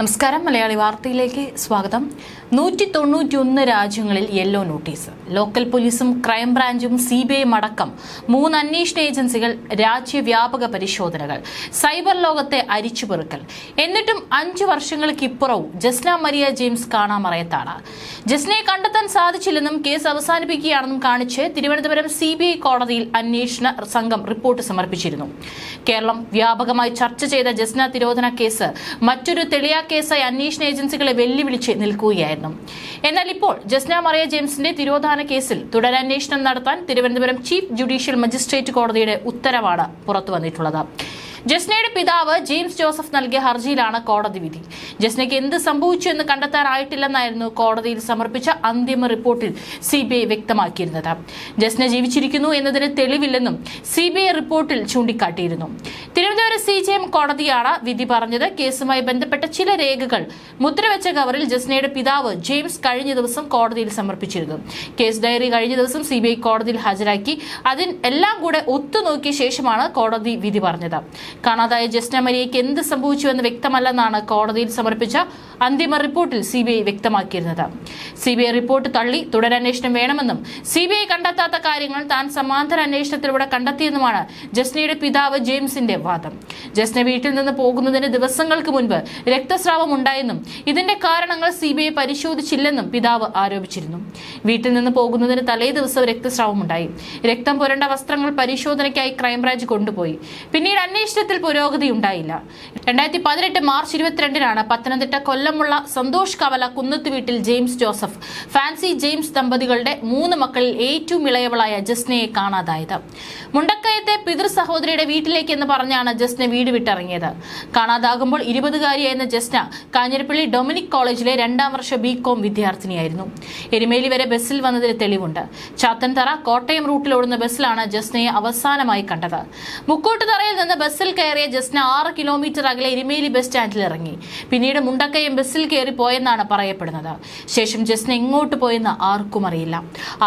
നമസ്കാരം. മലയാളി വാർത്തയിലേക്ക് സ്വാഗതം. നൂറ്റി തൊണ്ണൂറ്റിയൊന്ന് രാജ്യങ്ങളിൽ യെല്ലോ നോട്ടീസ് ലോക്കൽ പോലീസും ക്രൈംബ്രാഞ്ചും സി ബി ഐയും അടക്കം മൂന്ന് അന്വേഷണ ഏജൻസികൾ രാജ്യവ്യാപക പരിശോധനകൾ സൈബർ ലോകത്തെ അരിച്ചുപെറുക്കൽ. എന്നിട്ടും അഞ്ചു വർഷങ്ങൾക്കിപ്പുറവും ജസ്ന മരിയ ജെയിംസ് കാണാമറയത്താണ്. ജസ്നയെ കണ്ടെത്താൻ സാധിച്ചില്ലെന്നും കേസ് അവസാനിപ്പിക്കുകയാണെന്നും കാണിച്ച് തിരുവനന്തപുരം സി ഐ കോടതിയിൽ അന്വേഷണ സംഘം റിപ്പോർട്ട് സമർപ്പിച്ചിരുന്നു. കേരളം വ്യാപകമായി ചർച്ച ചെയ്ത ജസ്ന തിരോധന കേസ് മറ്റൊരു തെളിയാ കേസായി അന്വേഷണ ഏജൻസികളെ വെല്ലുവിളിച്ച് നിൽക്കുകയായിരുന്നു. എന്നാൽ ഇപ്പോൾ ജസ്ന മറിയ ജെയിംസിന്റെ തിരോധാന കേസിൽ തുടരന്വേഷണം നടത്താൻ തിരുവനന്തപുരം ചീഫ് ജുഡീഷ്യൽ മജിസ്ട്രേറ്റ് കോടതിയുടെ ഉത്തരവാണ് പുറത്തു വന്നിട്ടുള്ളത്. ജസ്നയുടെ പിതാവ് ജെയിംസ് ജോസഫ് നൽകിയ ഹർജിയിലാണ് കോടതി വിധി. ജസ്നയ്ക്ക് എന്ത് സംഭവിച്ചു എന്ന് കണ്ടെത്താനായിട്ടില്ലെന്നായിരുന്നു കോടതിയിൽ സമർപ്പിച്ച അന്തിമ റിപ്പോർട്ടിൽ സി ബി ഐ വ്യക്തമാക്കിയിരുന്നത്. ജസ്ന ജീവിച്ചിരിക്കുന്നു എന്നതിന് തെളിവില്ലെന്നും സി ബി ഐ റിപ്പോർട്ടിൽ ചൂണ്ടിക്കാട്ടിയിരുന്നു. തിരുവനന്തപുരം സി ജെ എം കോടതിയാണ് വിധി പറഞ്ഞത്. കേസുമായി ബന്ധപ്പെട്ട ചില രേഖകൾ മുദ്രവെച്ച കവറിൽ ജസ്നയുടെ പിതാവ് ജെയിംസ് കഴിഞ്ഞ ദിവസം കോടതിയിൽ സമർപ്പിച്ചിരുന്നു. കേസ് ഡയറി കഴിഞ്ഞ ദിവസം സി കോടതിയിൽ ഹാജരാക്കി. അതിൽ എല്ലാം കൂടെ ഒത്തുനോക്കിയ ശേഷമാണ് കോടതി വിധി പറഞ്ഞത്. കാണാതായ ജസ്ന മരിയയ്ക്ക് എന്ത് സംഭവിച്ചുവെന്ന് വ്യക്തമല്ലെന്നാണ് കോടതിയിൽ സമർപ്പിച്ച അന്തിമ റിപ്പോർട്ടിൽ സി വ്യക്തമാക്കിയിരുന്നത്. സി ബി ഐ റിപ്പോർട്ട് തള്ളി. തുടരന്വേഷണം വേണമെന്നും സി ബി ഐ കണ്ടെത്താത്ത കാര്യങ്ങൾ താൻ സമാന്തര അന്വേഷണത്തിലൂടെ കണ്ടെത്തിയെന്നുമാണ് ജസ്നയുടെ പിതാവ് ജെയിംസിന്റെ വാദം. ജസ്ന വീട്ടിൽ നിന്ന് പോകുന്നതിന് ദിവസങ്ങൾക്ക് മുൻപ് രക്തസ്രാവം ഉണ്ടായെന്നും ഇതിന്റെ കാരണങ്ങൾ സി ബി ഐ പരിശോധിച്ചില്ലെന്നും പിതാവ് ആരോപിച്ചിരുന്നു. വീട്ടിൽ നിന്ന് പോകുന്നതിന് തലേ ദിവസം രക്തസ്രാവം ഉണ്ടായി. രക്തം പുരണ്ട വസ്ത്രങ്ങൾ പരിശോധനയ്ക്കായി ക്രൈംബ്രാഞ്ച് കൊണ്ടുപോയി. പിന്നീട് അന്വേഷണത്തിൽ പുരോഗതി ഉണ്ടായില്ല. രണ്ടായിരത്തി പതിനെട്ട് മാർച്ച് ഇരുപത്തിരണ്ടിനാണ് പത്തനംതിട്ട കൊല്ലമുള്ള സന്തോഷ് കവല കുന്നത്ത് വീട്ടിൽ ജെയിംസ് ജോസഫ് ഫാൻസി ജെയിംസ് ദമ്പതികളുടെ മൂന്ന് മക്കളിൽ ഏറ്റവും ഇളയവളായ ജസ്നയെ കാണാതായത്. മുണ്ടക്കയത്തെ പിതൃ സഹോദരിയുടെ വീട്ടിലേക്ക് എന്ന് പറഞ്ഞാണ് ജസ്ന വീട് വിട്ടിറങ്ങിയത്. കാണാതാകുമ്പോൾ ഇരുപതുകാരിയായിരുന്ന ജസ്ന കാഞ്ഞിരപ്പള്ളി ഡൊമിനിക് കോളേജിലെ രണ്ടാം വർഷ ബി കോം വിദ്യാർത്ഥിനിയായിരുന്നു. എരുമേലി വരെ ബസ്സിൽ വന്നതിന് തെളിവുണ്ട്. ചാത്തൻതറ കോട്ടയം റൂട്ടിൽ ഓടുന്ന ബസ്സിലാണ് ജസ്നയെ അവസാനമായി കണ്ടത്. മുക്കോട്ടുതറയിൽ നിന്ന് ബസ്സിൽ കയറിയ ജസ്ന ആറ് കിലോമീറ്റർ അകലെ എരുമേലി ബസ് സ്റ്റാൻഡിൽ ഇറങ്ങി. പിന്നീട് മുണ്ടക്കയം ബസ്സിൽ കയറി പോയെന്നാണ് പറയപ്പെടുന്നത്. ശേഷം ജസ്ന എങ്ങോട്ട് പോയെന്ന് ആർക്കും അറിയില്ല.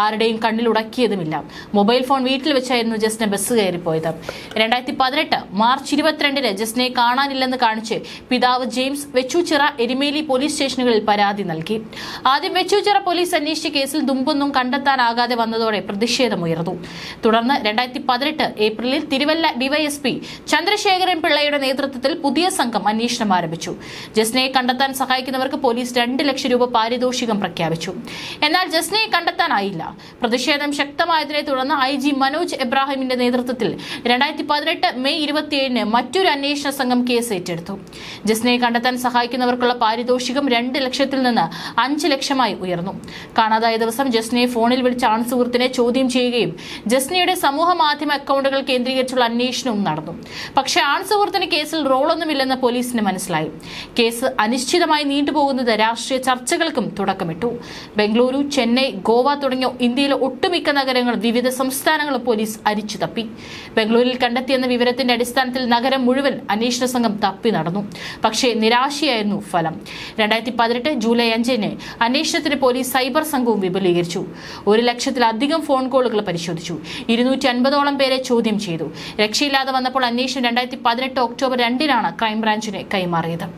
ആരുടെയും കണ്ണിൽ ഉടക്കിയതുമില്ല. മൊബൈൽ ഫോൺ വീട്ടിൽ വെച്ചായിരുന്നു ജസ്ന ബസ് കയറിപ്പോയത്. രണ്ടായിരത്തി പതിനെട്ട് മാർച്ച് ഇരുപത്തിരണ്ടിന് ജസ്നയെ കാണാനില്ലെന്ന് കാണിച്ച് പിതാവ് ജെയിംസ് വെച്ചൂച്ചിറ എരുമേലി പോലീസ് സ്റ്റേഷനുകളിൽ പരാതി നൽകി. ആദ്യം വെച്ചൂച്ചിറ പോലീസ് അന്വേഷിച്ച കേസിൽ തുമ്പൊന്നും കണ്ടെത്താനാകാതെ വന്നതോടെ പ്രതിഷേധമുയർന്നു. തുടർന്ന് രണ്ടായിരത്തി പതിനെട്ട് ഏപ്രിലിൽ തിരുവല്ല ഡിവൈഎസ്പി ചന്ദ്രശേഖരൻ പിള്ളയുടെ നേതൃത്വത്തിൽ പുതിയ സംഘം അന്വേഷണം ആരംഭിച്ചു. ജസ്നയെ കണ്ടെത്താൻ സഹായിക്കുന്നവർക്ക് പോലീസ് രണ്ട് ലക്ഷം രൂപ പാരിതോഷികം പ്രഖ്യാപിച്ചു. എന്നാൽ ജസ്നയെ കണ്ടെത്താനായില്ല. പ്രതിഷേധം ശക്തമായതിനെ തുടർന്ന് ഐ ജി മനോജ് എബ്രാഹിമിന്റെ നേതൃത്വത്തിൽ രണ്ടായിരത്തി പതിനെട്ട് മെയ് ഇരുപത്തിയേഴിന് മറ്റൊരു അന്വേഷണ സംഘം കേസ് ഏറ്റെടുത്തു. ജസ്നയെ കണ്ടെത്താൻ സഹായിക്കുന്നവർക്കുള്ള പാരിതോഷികം രണ്ട് ലക്ഷത്തിൽ നിന്ന് അഞ്ച് ലക്ഷമായി ഉയർന്നു. കാണാതായ ദിവസം ജസ്നയെ ഫോണിൽ വിളിച്ച ആൺസുഹൃത്തിനെ ചോദ്യം ചെയ്യുകയും ജസ്നയുടെ സമൂഹ മാധ്യമ അക്കൗണ്ടുകൾ കേന്ദ്രീകരിച്ചുള്ള അന്വേഷണവും നടന്നു. പക്ഷേ ആൺസുഹൃത്തിന് കേസിൽ റോളൊന്നുമില്ലെന്ന് പോലീസിന് മനസ്സിലായി. കേസ് അനിശ്ചിതമായി നീണ്ടുപോകുന്നത് രാഷ്ട്രീയ ചർച്ചകൾക്കും തുടക്കമിട്ടു. ബംഗളൂരു ചെന്നൈ ഗോവ തുടങ്ങിയ ഇന്ത്യയിലെ ഒട്ടുമിക്ക നഗരങ്ങൾ വിവിധ സംസ്ഥാനങ്ങളും പോലീസ് അരിച്ചു തപ്പി. ബംഗളൂരിൽ കണ്ടെത്തിയെന്ന വിവരത്തിന്റെ അടിസ്ഥാനത്തിൽ നഗരം മുഴുവൻ അന്വേഷണ സംഘം തപ്പി നടന്നു. പക്ഷേ നിരാശയായിരുന്നു ഫലം. രണ്ടായിരത്തി പതിനെട്ട് ജൂലൈ അഞ്ചിന് അന്വേഷണത്തിന് പോലീസ് സൈബർ സംഘവും വിപുലീകരിച്ചു. ഒരു ലക്ഷത്തിലധികം ഫോൺ കോളുകൾ പരിശോധിച്ചു. ഇരുന്നൂറ്റി അൻപതോളം പേരെ ചോദ്യം ചെയ്തു. രക്ഷയില്ലാതെ വന്നപ്പോൾ അന്വേഷണം രണ്ടായിരത്തി പതിനെട്ട് ഒക്ടോബർ രണ്ടിനാണ് ക്രൈംബ്രാഞ്ചിന് കൈമാറിയത്.